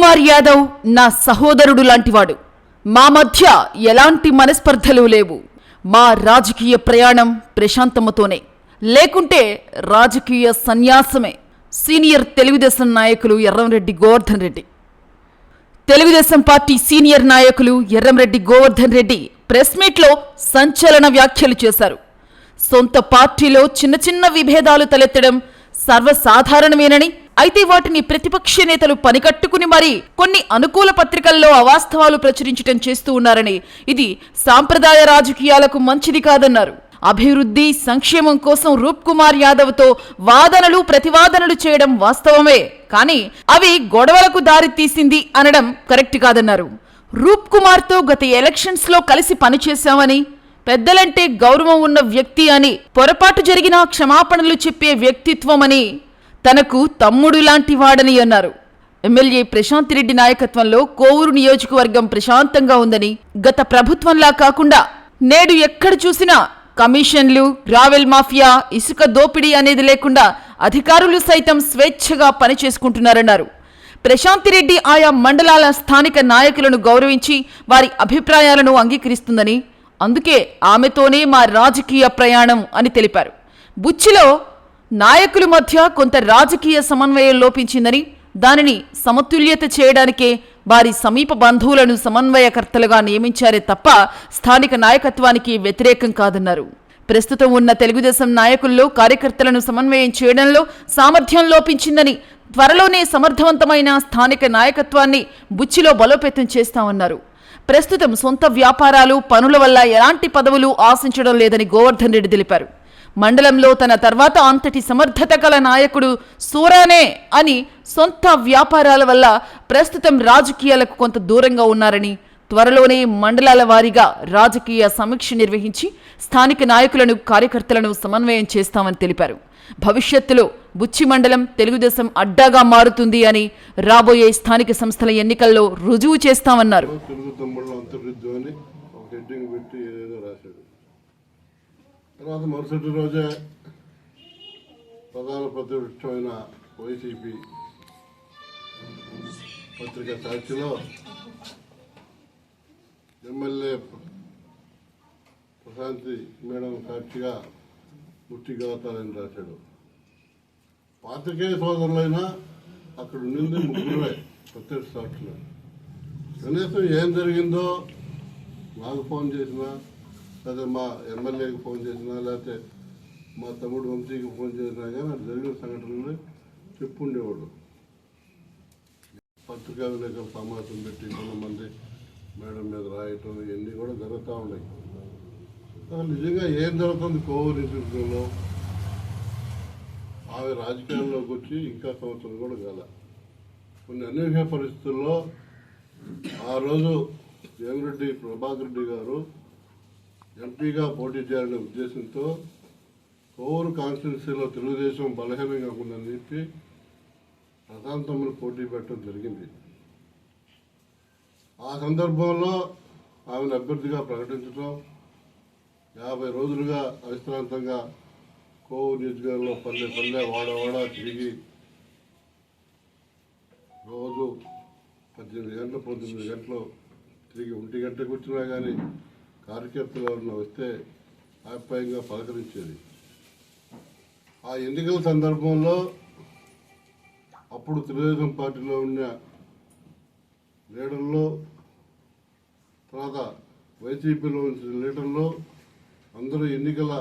కుమార్ యాదవ్ నా సహోదరుడు లాంటివాడు. మా మధ్య ఎలాంటి మనస్పర్ధలు లేవు. మా రాజకీయ ప్రయాణం ప్రశాంతమ్మతోనే లేకుంటే రాజకీయ సన్యాసమే. సీనియర్ తెలుగుదేశం నాయకులు ఎర్రంరెడ్డి గోవర్ధన్ రెడ్డి. తెలుగుదేశం పార్టీ సీనియర్ నాయకులు ఎర్రంరెడ్డి గోవర్ధన్ రెడ్డి ప్రెస్ మీట్లో సంచలన వ్యాఖ్యలు చేశారు. సొంత పార్టీలో చిన్న చిన్న విభేదాలు తలెత్తడం సర్వసాధారణమేనని అయితే వాటిని ప్రతిపక్ష నేతలు పనికట్టుకుని మరీ కొన్ని అనుకూల పత్రికల్లో అవాస్తవాలు ప్రచురించడం చేస్తూ ఉన్నారని ఇది సాంప్రదాయ రాజకీయాలకు మంచిది కాదన్నారు. అభివృద్ధి సంక్షేమం కోసం రూప్ కుమార్ యాదవ్తో వాదనలు ప్రతివాదనలు చేయడం వాస్తవమే. కానీ అవి గొడవలకు దారి తీసింది అనడం కరెక్ట్ కాదన్నారు. రూప్ కుమార్తో గత ఎలక్షన్స్లో కలిసి పనిచేశామని పెద్దలంటే గౌరవం ఉన్న వ్యక్తి అని పొరపాటు జరిగినా క్షమాపణలు చెప్పే వ్యక్తిత్వమని తనకు తమ్ముడు లాంటి వాడని అన్నారు. ఎమ్మెల్యే ప్రశాంత్ రెడ్డి నాయకత్వంలో కోవూరు నియోజకవర్గం ప్రశాంతంగా ఉందని గత ప్రభుత్వంలా కాకుండా నేడు ఎక్కడ చూసినా కమిషన్లు రావెల్ మాఫియా ఇసుక దోపిడీ అనేది లేకుండా అధికారులు సైతం స్వేచ్ఛగా పనిచేసుకుంటున్నారన్నారు. ప్రశాంతిరెడ్డి ఆయా మండలాల స్థానిక నాయకులను గౌరవించి వారి అభిప్రాయాలను అంగీకరిస్తుందని అందుకే ఆమెతోనే మా రాజకీయ ప్రయాణం అని తెలిపారు. బుచ్చిలో నాయకుల మధ్య కొంత రాజకీయ సమన్వయం లోపించిందని దానిని సమతుల్యత చేయడానికే వారి సమీప బంధువులను సమన్వయకర్తలుగా నియమించారే తప్ప స్థానిక నాయకత్వానికి వ్యతిరేకం కాదన్నారు. ప్రస్తుతం ఉన్న తెలుగుదేశం నాయకుల్లో కార్యకర్తలను సమన్వయం చేయడంలో సామర్థ్యం లోపించిందని త్వరలోనే సమర్థవంతమైన స్థానిక నాయకత్వాన్ని బుచ్చిలో బలోపేతం చేస్తామన్నారు. ప్రస్తుతం సొంత వ్యాపారాలు పనుల వల్ల ఎలాంటి పదవులు ఆశించడం లేదని గోవర్ధన్ రెడ్డి తెలిపారు. మండలంలో తన తర్వాత అంతటి సమర్థత గల నాయకుడు సూరానే అని సొంత వ్యాపారాల వల్ల ప్రస్తుతం రాజకీయాలకు కొంత దూరంగా ఉన్నారని త్వరలోనే మండలాల వారీగా రాజకీయ సమీక్ష నిర్వహించి స్థానిక నాయకులను కార్యకర్తలను సమన్వయం చేస్తామని తెలిపారు. భవిష్యత్తులో బుచ్చి మండలం తెలుగుదేశం అడ్డాగా మారుతుంది అని రాబోయే స్థానిక సంస్థల ఎన్నికల్లో రుజువు చేస్తామన్నారు తెలుగు తమ్ముళ్ళు అంతర్యుద్ధం అని ఒక హెడ్డింగ్ పెట్టి ఏదేదో రాశాడు తర్వాత మరుసటి రోజే ప్రధాన ప్రతిపక్షమైన వైసీపీ పత్రిక సాక్షిలో ఎమ్మెల్యే ప్రశాంతి మేడం సాక్షిగా ముట్టి గవతాలని రాశాడు. పాత్రికేయ సోదరులైనా అక్కడ ఉండింది ముగ్గురే ప్రత్యక్ష సాక్షులు. కనీసం ఏం జరిగిందో నాకు ఫోన్ చేసినా లేదా మా ఎమ్మెల్యేకి ఫోన్ చేసినా లేకపోతే మా తమ్ముడు వంశీకి ఫోన్ చేసినా కానీ అది జరిగిన సంఘటనలు చెప్పుండేవాడు పత్రికా విలేకరుల సమావేశం పెట్టి కొంతమంది మేడం మీద రాయటం ఇవన్నీ కూడా జరుగుతూ ఉన్నాయి. నిజంగా ఏం జరుగుతుంది కోవూరు నియోజకవర్గంలో? ఆమె రాజకీయాల్లోకి వచ్చి ఇంకా సంవత్సరం కూడా గల కొన్ని అనూహ్య పరిస్థితుల్లో ఆ రోజు జగన్రెడ్డి ప్రభాకర్ రెడ్డి గారు ఎంపీగా పోటీ చేయాలనే ఉద్దేశంతో కోవూరు కాన్స్టిట్యున్సీలో తెలుగుదేశం బలహీనంగా ఉందని చెప్పి ప్రశాంతమ్మను పోటీ పెట్టడం జరిగింది. ఆ సందర్భంలో ఆమెను అభ్యర్థిగా ప్రకటించడం యాభై రోజులుగా అవిశ్రాంతంగా కోవూరు నియోజకవర్గంలో పల్లె పల్లె వాడ వాడ తిరిగి రోజు పద్దెనిమిది గంటలు పంతొమ్మిది గంటలు తిరిగి ఒంటి గంటకు వచ్చినా కానీ కార్యకర్తలు ఎవరన్నా వస్తే ఆప్యాయంగా పలకరించేది. ఆ ఎన్నికల సందర్భంలో అప్పుడు తెలుగుదేశం పార్టీలో ఉన్న లీడర్లు తర్వాత వైసీపీలో ఉన్న లీడర్లు అందరూ ఎన్నికల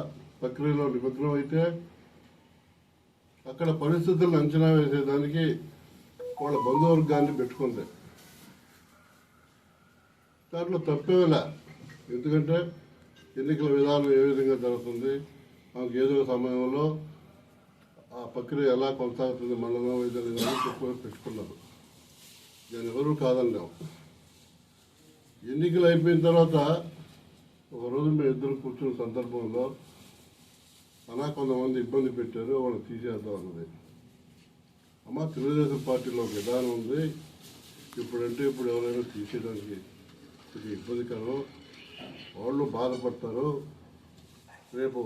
ప్రక్రియలో నిమగ్నం అయితే అక్కడ పరిస్థితులను అంచనా వేసేదానికి వాళ్ళ బంధువర్గాన్ని పెట్టుకుంది. దాంట్లో తప్పేలా ఎందుకంటే ఎన్నికల విధానం ఏ విధంగా జరుగుతుంది మాకు ఏదో సమయంలో ఆ ప్రక్రియ ఎలా కొనసాగుతుంది మండలం ఇద్దరు చెప్పుకొని పెట్టుకున్నారు. నేను ఎవరు కాదన్నాం ఎన్నికలు అయిపోయిన తర్వాత ఒకరోజు మేము ఇద్దరు కూర్చున్న సందర్భంలో అలా కొంతమంది ఇబ్బంది పెట్టారు వాళ్ళని తీసేద్దాం అన్నది. అమ్మ తెలుగుదేశం పార్టీలో ఒక విధానం ఉంది. ఇప్పుడంటే ఇప్పుడు ఎవరైనా తీసేయడానికి ఇది ఇబ్బందికరం. వాళ్ళు బాధపడతారు. రేపు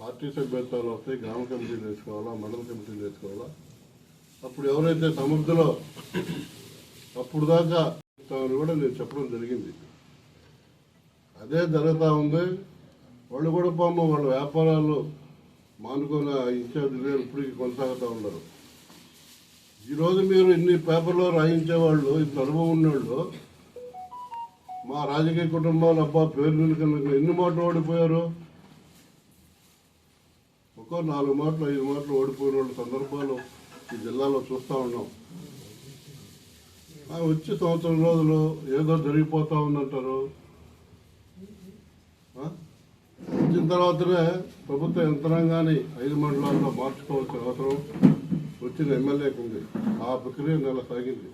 పార్టీ సభ్యత్వాలు వస్తాయి. గ్రామ కమిటీలు వేసుకోవాలా మండల కమిటీలు వేసుకోవాలా అప్పుడు ఎవరైతే సమర్థులో అప్పుడు దాకా ఇస్తామని కూడా నేను చెప్పడం జరిగింది. అదే జరుగుతూ ఉంది. వాళ్ళు కూడా పాము వాళ్ళ వ్యాపారాలు మానుకొని ఆ ఇన్ఛార్జ్ ఇప్పటికీ కొనసాగుతూ ఉన్నారు. ఈరోజు మీరు ఇన్ని పేపర్లో రాయించే వాళ్ళు ఇంత అనుభవం ఉన్నవాళ్ళు మా రాజకీయ కుటుంబాలు అబ్బా పేర్లు కనుక ఎన్ని మాటలు ఓడిపోయారు? ఒక్కో నాలుగు మాటలు ఐదు మాటలు ఓడిపోయిన వాళ్ళ సందర్భాలు ఈ జిల్లాలో చూస్తూ ఉన్నాం. ఆ వచ్చి సంవత్సరం రోజులు ఏదో జరిగిపోతూ ఉందంటారు. వచ్చిన తర్వాతనే ప్రభుత్వ యంత్రాంగాన్ని ఐదు మండలాల్లో మార్చుకోవాల్సిన అవసరం వచ్చిన ఎమ్మెల్యేకి ఉంది. ఆ ప్రక్రియ నెల సాగింది.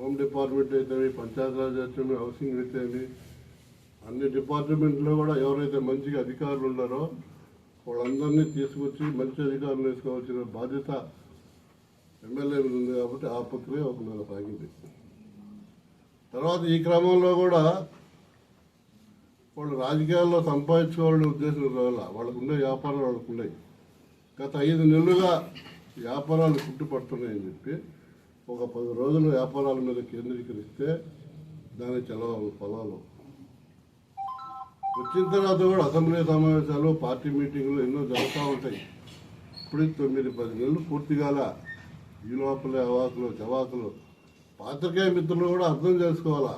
హోమ్ డిపార్ట్మెంట్ అయితేమి పంచాయతీరాజ్ అయితేమి హౌసింగ్ అయితేమి అన్ని డిపార్ట్మెంట్లో కూడా ఎవరైతే మంచిగా అధికారులు ఉన్నారో వాళ్ళందరినీ తీసుకొచ్చి మంచి అధికారులు వేసుకోవాల్సిన బాధ్యత ఎమ్మెల్యే ఉంది కాబట్టి ఆ ప్రక్రియ ఒక నెల సాగింది. తర్వాత ఈ క్రమంలో కూడా వాళ్ళు రాజకీయాల్లో సంపాదించుకోవాలనే ఉద్దేశం రావాల వాళ్ళకు ఉండే వ్యాపారాలు వాళ్ళకు ఉన్నాయి గత ఐదు నెలలుగా వ్యాపారాలు కుట్టుపడుతున్నాయని చెప్పి ఒక పది రోజులు వ్యాపారాల మీద కేంద్రీకరిస్తే దాని చలవ ఫలాలు. వచ్చిన తర్వాత కూడా అసెంబ్లీ సమావేశాలు పార్టీ మీటింగ్లు ఎన్నో జరుగుతూ ఉంటాయి. ఇప్పుడు తొమ్మిది పది నెలలు పూర్తిగాల ఈ లోపల అవాకులు చవాకులు. పాత్రికేయ మిత్రులు కూడా అర్థం చేసుకోవాలా?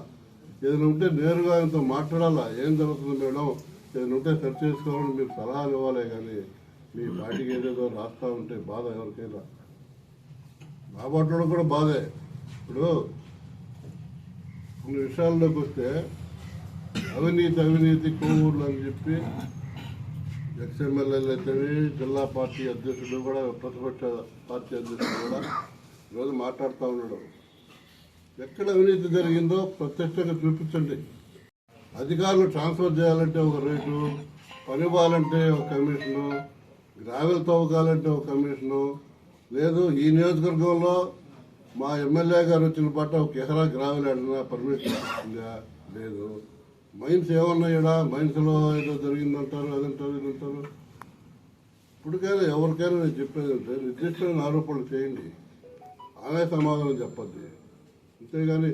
ఏదైనా ఉంటే నేరుగా ఆయనతో మాట్లాడాలా? ఏం జరుగుతుంది మేడం? ఏదైనా ఉంటే సరి చేసుకోవాలని మీరు సలహాలు ఇవ్వాలే కానీ మీ పార్టీకి ఏదేదో రాస్తూ ఉంటే బాధ ఎవరికైనా. నా కూడా బాధే. ఇప్పుడు కొన్ని విషయాల్లోకి వస్తే అవినీతి అవినీతి కోవూర్లు అని చెప్పి ఎక్స్ఎమ్మెల్యేలు అయితేవి జిల్లా పార్టీ అధ్యక్షుడు కూడా ప్రతిపక్ష పార్టీ అధ్యక్షుడు కూడా ఈరోజు మాట్లాడుతూ ఉన్నాడు. ఎక్కడ అవినీతి జరిగిందో ప్రత్యక్షంగా చూపించండి. అధికారులు ట్రాన్స్ఫర్ చేయాలంటే ఒక రేటు పని ఇవ్వాలంటే ఒక కమిషను గ్రావెల్ తవ్వకాలంటే ఒక కమిషను లేదు ఈ నియోజకవర్గంలో మా ఎమ్మెల్యే గారు వచ్చిన పట్ల ఒక ఎకరా గ్రావెల్ అడిగినా పర్మిషన్ ఇస్తుందా లేదు. మైన్స్ ఏమన్నాయడా? మైన్స్లో ఏదో జరిగిందంటారు అదంటారు ఇదంటారు. ఇప్పటికైనా ఎవరికైనా నేను చెప్పేది అంటే నిర్దిష్టమైన ఆరోపణలు చేయండి. అలాగే సమాధానం చెప్పద్ది. అంతేగాని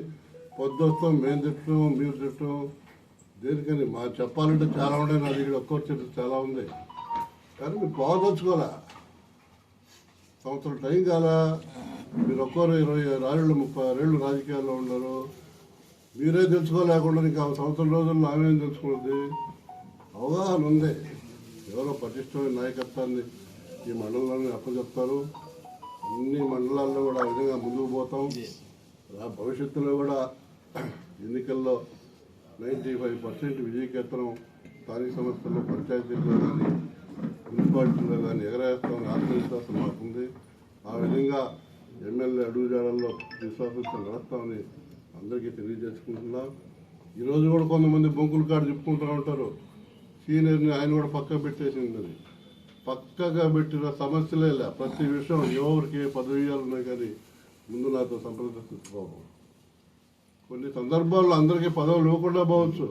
పొద్దుస్తాం మేము తిట్టడం మీరు తిట్టడం దేనికని మా చెప్పాలంటే చాలా ఉన్నాయి నా దగ్గర ఒక్కొక్క చెట్టు చాలా ఉంది. కానీ మీరు పోదలుచుకోలే సంవత్సరం టైం కాలా మీరు ఒక్కరు ఇరవై ఆరేళ్ళు ముప్పై ఆరేళ్ళు రాజకీయాల్లో ఉన్నారు. మీరే తెలుసుకోలేకుండా ఇంకా సంవత్సరం రోజుల్లో ఆమె తెలుసుకున్నది అవగాహన ఉంది. ఎవరో పటిష్టమైన నాయకత్వాన్ని ఈ మండలంలోనే అప్పచెప్తారు. అన్ని మండలాల్లో కూడా ఆ విధంగా ముందుకు పోతాం. భవిష్యత్తులో కూడా ఎన్నికల్లో నైంటీ ఫైవ్ పర్సెంట్ విజయకేతనం స్థానిక సంస్థల్లో పంచాయతీల్లో కానీ మున్సిపాలిటీలో కానీ ఎగరేస్తామని ఆత్మవిశ్వాసం మాకుంది. ఆ విధంగా ఎమ్మెల్యే అడుగుజాడల్లో విశ్వాసంతో నడుస్తామని అందరికీ తెలియజేసుకుంటున్నాం. ఈరోజు కూడా కొంతమంది బొంకులు కాడ చెప్పుకుంటూ ఉంటారు. సీనియర్ని ఆయన కూడా పక్క పెట్టేసిందని పక్కగా పెట్టిన సమస్యలే లే. ప్రతి విషయం ఎవరికి పదవి పదవీయాలు ఉన్నాయి కానీ ముందు నాతో సంప్రదించుకోము కొన్ని సందర్భాల్లో అందరికీ పదవులు ఇవ్వకుండా పోవచ్చు.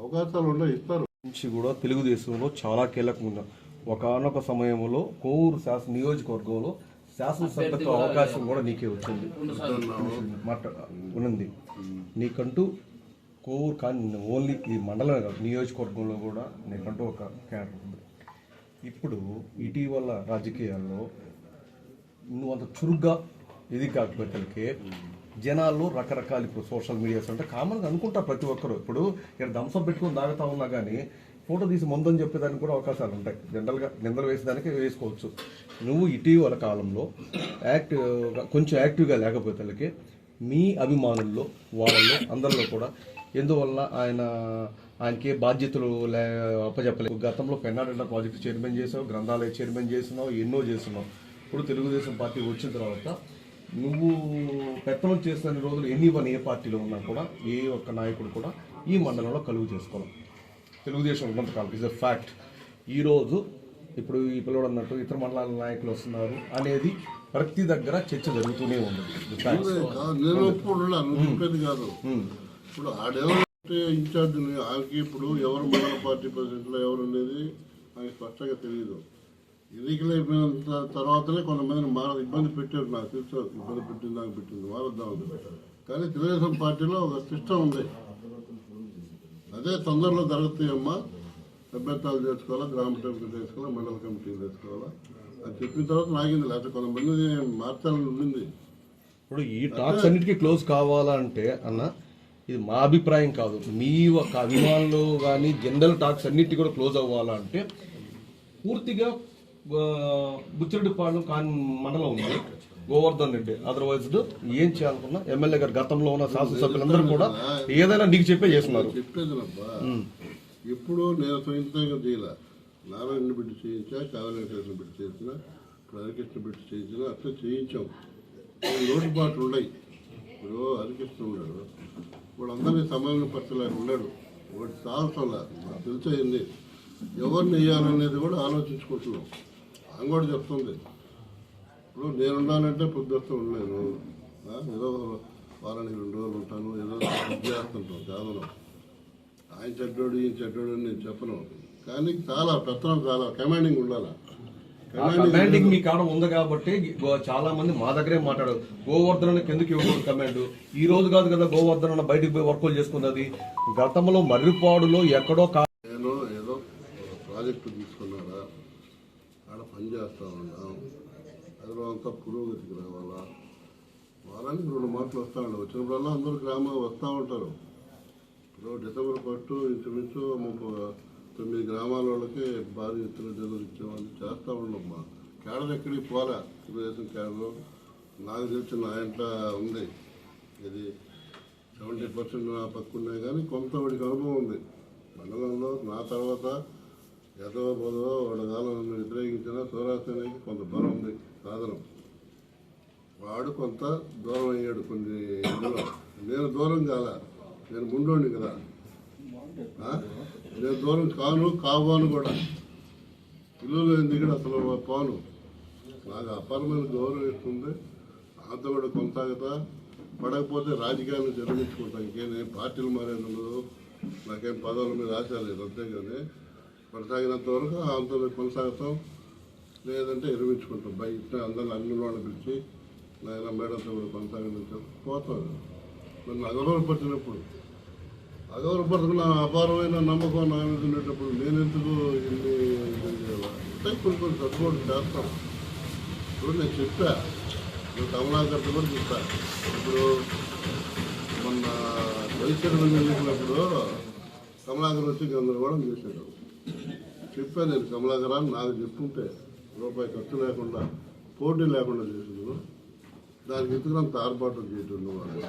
అవకాశాలు ఉండవు ఇస్తారు. నుంచి కూడా తెలుగుదేశంలో చాలా కీలకంగా ఒకనొక సమయంలో కోవూరు శాసన నియోజకవర్గంలో శాసనసభకు అవకాశం కూడా నీకే వచ్చింది. మాట్లా ఉన్నది. నీకంటూ కోవూరు కానీ ఓన్లీ ఈ మండలం కాదు, నియోజకవర్గంలో కూడా నీకంటూ ఒక క్యాడర్ ఉంది. ఇప్పుడు ఇటీవల రాజకీయాల్లో నువ్వు అంత చురుగ్గా ఇది కాకపోతే జనాల్లో రకరకాల ఇప్పుడు సోషల్ మీడియాస్ అంటే కామన్గా అనుకుంటారు ప్రతి ఒక్కరు. ఇప్పుడు ఇక్కడ దంసం పెట్టుకుని తాగుతా ఉన్నా కానీ ఫోటో తీసి ముందని చెప్పేదానికి కూడా అవకాశాలు ఉంటాయి. జనరల్గా నిందలు వేసేదానికి వేసుకోవచ్చు. నువ్వు ఇటీవల కాలంలో యాక్టివ్ కొంచెం యాక్టివ్గా లేకపోతే మీ అభిమానుల్లో వాళ్ళల్లో అందరిలో కూడా ఎందువల్ల ఆయన ఆయనకి బాధ్యతలు లే అప్పచెప్పలేదు గతంలో పెన్నాడెండ ప్రాజెక్ట్ చైర్మన్ చేసావు గ్రంథాలయ చైర్మన్ చేసినావు ఎన్నో చేస్తున్నావు ఇప్పుడు తెలుగుదేశం పార్టీ వచ్చిన తర్వాత నువ్వు పెత్తనం చేసిన రోజులు ఎన్ని వన్ ఏ పార్టీలో ఉన్నా కూడా ఏ ఒక్క నాయకుడు కూడా ఈ మండలంలో కలుగు చేసుకోవాలి తెలుగుదేశం ఉన్నంతకాలం ఇస్ అ ఫ్యాక్ట్ ఈరోజు ఇప్పుడు ఈ పిల్లడు అన్నట్టు ఇతర మండలాల నాయకులు వస్తున్నారు అనేది ప్రతి దగ్గర చర్చ జరుగుతూనే ఉంది. నేను కాదు. ఇప్పుడు ఆడెవరంటే ఇన్ఛార్జ్ ఆయనకి ఇప్పుడు ఎవరు మండల పార్టీ ప్రెసిడెంట్లో ఎవరు అనేది ఆయనకి స్పష్టంగా తెలియదు ఎన్నికలు అయిపోయిన తర్వాతనే కొంతమందిని మార ఇబ్బంది పెట్టారు నాకు తెలుసు ఇబ్బంది పెట్టింది నాకు పెట్టింది మారద్దామని కానీ తెలుగుదేశం పార్టీలో ఒక సిస్టమ్ ఉంది. అదే తొందరలో జరుగుతాయమ్మా. సభ్యత్వాలు చేసుకోవాలా గ్రామ కమిటీ చేసుకోవాలా మండల కమిటీలు చేసుకోవాలా? అది చెప్పిన తర్వాత నాగింది. లేకపోతే కొంతమంది మార్చాలని ఉండింది. ఇప్పుడు ఈ టాక్స్ అన్నిటికీ క్లోజ్ కావాలంటే అన్న ఇది మా అభిప్రాయం కాదు. మీ ఒక అభిమానులు కానీ జనరల్ టాక్స్ అన్నిటి కూడా క్లోజ్ అవ్వాలంటే పూర్తిగా ఆ, బుచ్చిరెడ్డిపాలెం కాని మండలం ఉంది. గోవర్ధన్ రెడ్డి. అదర్వైజ్ ఏం చేయాలనుకున్నా ఎమ్మెల్యే గారు గతంలో ఉన్న శాసనసభ్యులందరూ కూడా ఏదైనా నీకు చెప్పే చేస్తున్నారు. ఎప్పుడు నేను స్వయంతంగా చేయలే? నారాయణ బిడ్డ చేయించా కావలేకృష్ణ బిడ్డ చేసిన హరికృష్ణ బిడ్డ చేయించిన అట్లా చేయించాం. కొన్ని లోటుపాట్లు ఉన్నాయి. ఇప్పుడు హరికృష్ణ ఉన్నాడు. ఇప్పుడు అందరినీ సమన్వయ పరచలేక ఉన్నాడు. ఒకటి సాహసంలా నాకు తెలిసేయండి ఎవరిని వేయాలనేది కూడా ఆలోచించుకుంటున్నాం. ఆమె కూడా చెప్తుంది. ఇప్పుడు నేను ఉండాలంటే పొద్దుస్తూ ఉండలేను. ఆ, ఏదో వారానికి రెండు రోజులు ఉంటాను. ఏదో చేస్తుంటాం కాదను ఆయన చెడ్డోడు ఈయన చెడ్డోడు అని నేను చెప్పను. కానీ చాలా పెత్తనం చాలా కమాండింగ్ ఉండాలి? కమాండింగ్ మీ కాడ ఉంది కాబట్టి చాలా మంది మా దగ్గరే మాట్లాడారు. గోవర్ధనానికి ఎందుకు ఇవ్వకూడదు కమాండ్ ఈ రోజు కాదు కదా గోవర్ధన బయటికి పోయి వర్కులు చేసుకున్నది గతంలో మర్రిపాడులో ఎక్కడో కా- నేను ఏదో ఒక ప్రాజెక్టు తీసుకున్నారా ఆడ పని చేస్తూ ఉన్నాం అది అంతా పురోగతికి రావాలా? వారానికి రెండు మాటలు వస్తూ ఉండవు వచ్చినప్పుడల్లా అందరూ గ్రామాలు వస్తూ ఉంటారు. ఇప్పుడు డిసెంబర్ ఫస్ట్ ఇంచుమించు ముప్పై తొమ్మిది గ్రామాల వాళ్ళకి భారీ ఎత్తున జల్లు ఇచ్చేవాళ్ళు చేస్తూ ఉండమ్మా కేడలు ఎక్కడికి పోలే? తెలుగుదేశం కేడలు నాకు తెలిసిన నా ఇంట్లో ఉంది. ఇది సెవెంటీ పర్సెంట్ నా పక్క ఉన్నాయి కానీ కొంత వాడికి అనుభవం ఉంది. మండలంలో నా తర్వాత ఏదో బోధో వాడగాలం కాలం వ్యతిరేకించిన సౌరాష్ట్రానికి కొంత బలం ఉంది. సాధనం వాడు కొంత దూరం అయ్యాడు కొన్ని ఇందులో. నేను దూరం కాల? నేను ముండోండి కదా. నేను దూరం కాను కావాను కూడా. పిల్లలు ఎందుకు అసలు పోను? నాకు అపారమైన గౌరవం ఇస్తుంది. అంతా కూడా కొనసాగుతా పడకపోతే రాజకీయాలను జరిగించుకుంటాం ఇంకేం నేను పార్టీలు మారేది ఉండదు. నాకేం పదవుల మీద ఆశ లేదు. అంతేగాని కొనసాగినంత వరకు అంత కొనసాగుతాం. లేదంటే విరమించుకుంటాం బయట అందరిని అన్ని వాళ్ళని పిలిచి నాయన మేడంతో కూడా కొనసాగించాం పోతాం. నన్ను అగౌరవపరిచినప్పుడు అగౌరవపరచుకున్న అపారమైన నమ్మకం నా మీద ఉండేటప్పుడు నేను ఎందుకు ఇన్ని అంటే కొన్ని కొన్ని సపోర్ట్ చేస్తాం ఇప్పుడు నేను చెప్పా. ఇప్పుడు కమలాకర్త కూడా చెప్పా. ఇప్పుడు మొన్న వైద్యులు వెళ్ళినప్పుడు కమలాకర్ వచ్చి గందరగోళం చేశాడు. చెప్పాను నేను కమలాకరా నాకు చెప్పుంటే రూపాయి ఖర్చు లేకుండా పోటీ లేకుండా చేసిండు. దానికి ఎందుకు తార్పాటు చేయటం వాడు?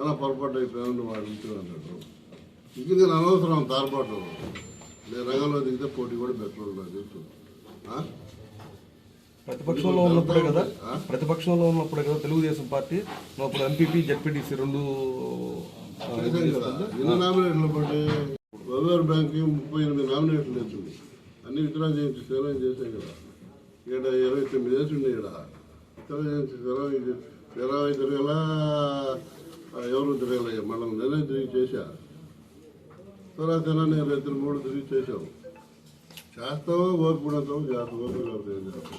అలా పొరపాటు అయిపోయాను వాడు ఇంటి అన్నాడు ఇంక నేను అనవసరం తార్పాటు నేను రంగంలో దిగితే పోటీ కూడా బెటర్ నాకు తెలుసు? ప్రతిపక్షంలో ఉన్నప్పుడే కదా? ప్రతిపక్షంలో ఉన్నప్పుడే కదా తెలుగుదేశం పార్టీ? అప్పుడు ఎంపీపీ జెడ్పీటీసీ రెండు ఎన్ని నామినేట్లు పడి వెల్వేర్ బ్యాంక్కి ముప్పై ఎనిమిది నామినేట్లు వచ్చింది అన్ని విత్డ్రా చేయించి సేవం చేసాం కదా. ఇక్కడ ఇరవై తొమ్మిది వేసి ఉన్నాయి ఇక్కడ విత్డ్రా చేయించి సేవం ఇరవై తిరగల ఎవరు తిరగలే మనం నేనే తిరిగి చేశా? తర్వాత నేను ఇరవై మూడు తిరిగి చేసాం చేస్తామో ఓర్పుడంతామో చేస్తామో ఓర్పు ఏం చేస్తాం